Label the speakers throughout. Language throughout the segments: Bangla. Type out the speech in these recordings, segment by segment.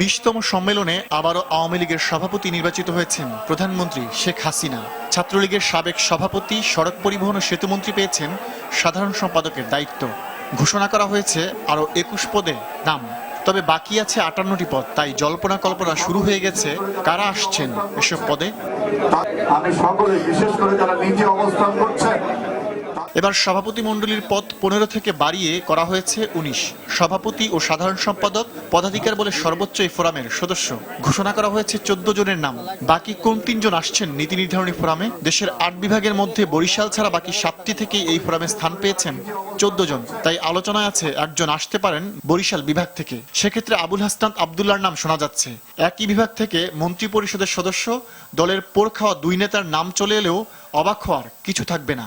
Speaker 1: বিশতম সম্মেলনে আবারও আওয়ামী লীগের সভাপতি নির্বাচিত হয়েছেন প্রধানমন্ত্রী শেখ হাসিনা। ছাত্রলীগের সাবেক সভাপতি সড়ক পরিবহন ও সেতুমন্ত্রী পেয়েছেন সাধারণ সম্পাদকের দায়িত্ব। ঘোষণা করা হয়েছে আরও একুশ পদে নাম। তবে বাকি আছে আটান্নটি পদ, তাই জল্পনা কল্পনা শুরু হয়ে গেছে। কারা আসছেন এসব পদে?
Speaker 2: আমি সকলে, বিশেষ করে যারা নিচে অবস্থান করছেন
Speaker 1: এবার সভাপতি মণ্ডলীর পদ পনেরো থেকে বাড়িয়ে করা হয়েছে উনিশ। সভাপতি ও সাধারণ সম্পাদক পদাধিকার বলে সর্বোচ্চ এই ফোরামের সদস্য। ঘোষণা করা হয়েছে চোদ্দ জনের নাম। বাকি কোন তিনজন আসছেন নীতি নির্ধারণী ফোরামে? দেশের আট বিভাগের মধ্যে বরিশাল ছাড়া বাকি সাতটি থেকেই এই ফোরামে স্থান পেয়েছেন চোদ্দ জন। তাই আলোচনায় আছে একজন আসতে পারেন বরিশাল বিভাগ থেকে। সেক্ষেত্রে আবুল হাসনাত আবদুল্লার নাম শোনা যাচ্ছে। একই বিভাগ থেকে মন্ত্রী পরিষদের সদস্য। দলের পোর খাওয়া দুই নেতার নাম চলে এলেও অবাক হওয়ার কিছু থাকবে না।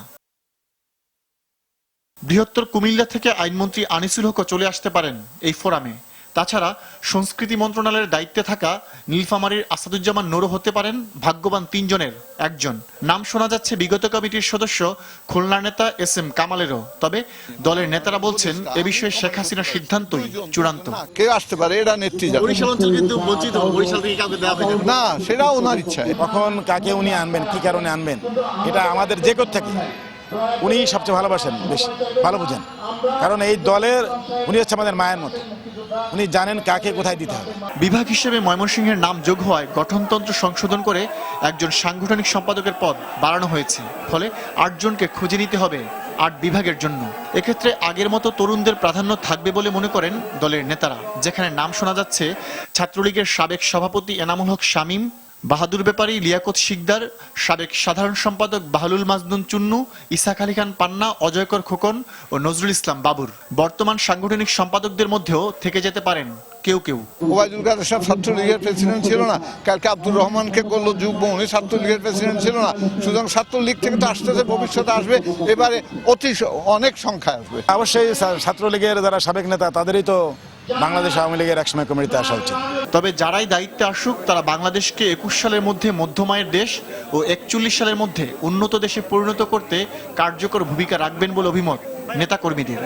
Speaker 1: বৃহত্তর কুমিল্লা থেকে আইনমন্ত্রী আনিসুল হকও চলে আসতে পারেন এই ফোরামে। তাছাড়া সংস্কৃতি মন্ত্রণালয়ের দায়িত্বে থাকা নীলফামারীর আসাদুজ্জামান নোরও হতে পারেন ভাগ্যবান তিনজনের একজন। নাম শোনা যাচ্ছে বিগত কমিটির সদস্য খুলনার নেতা এস এম কামালেরও। তবে দলের নেতারা বলছেন এ বিষয়ে শেখ হাসিনার সিদ্ধান্তই চূড়ান্ত।
Speaker 3: কে আসতে পারে এটা নেত্রী
Speaker 1: না।
Speaker 3: সেটা ওনার ইচ্ছায়
Speaker 4: কখন কাকে উনি আনবেন কি কারণে আনবেন এটা আমাদের যে থেকে উনি সবচেয়ে ভালোবাসেন, বেশ ভালো বুঝেন। কারণ এই দলের, উনি হচ্ছে আমাদের মায়ের মতো। উনি জানেন কাকে কোথায় দিতে হবে।
Speaker 1: বিভাগ হিসেবে ময়মনসিংহের নাম যোগ হওয়ায় গঠনতন্ত্র সংশোধন করে একজন সাংগঠনিক সম্পাদকের পদ বাড়ানো হয়েছে। ফলে আটজনকে খুঁজে নিতে হবে আট বিভাগের জন্য। এক্ষেত্রে আগের মতো তরুণদের প্রাধান্য থাকবে বলে মনে করেন দলের নেতারা। যেখানে নাম শোনা যাচ্ছে, ছাত্রলীগের সাবেক সভাপতি এনামুল হক শামীম বাহাদুর ব্যাপারী লিয়াকত শিকদার সাবেক সাধারণ সম্পাদক বাহলুল মাজনুন চুন্নু ইসাক আলী খান পান্না অজয়কর খোকন ও নজরুল ইসলাম বাবুর। বর্তমান সাংগঠনিক সম্পাদকদের মধ্যেও থেকে যেতে পারেন কেউ কেউ।
Speaker 3: ওবায়দুল কাদের সাহেব ছাত্রলীগের প্রেসিডেন্ট ছিল না। কালকে আব্দুর রহমানকে করল যুগ্ম উনি ছাত্রলীগের প্রেসিডেন্ট ছিল না। সুতরাং ছাত্রলীগ থেকে তো আসতেছে ভবিষ্যতে আসবে। এবারে অতি অনেক সংখ্যায় আসবে।
Speaker 4: অবশ্যই ছাত্রলীগের যারা সাবেক নেতা তাদেরই তো বাংলাদেশ আওয়ামী লীগের একসময় কমিটিতে আসা উচিত।
Speaker 1: তবে যারাই দায়িত্বে আসুক, তারা বাংলাদেশকে একুশ সালের মধ্যে মধ্যমায়ের দেশ ও একচল্লিশ সালের মধ্যে উন্নত দেশে পরিণত করতে কার্যকর ভূমিকা রাখবেন বলে অভিমত নেতাকর্মীদের।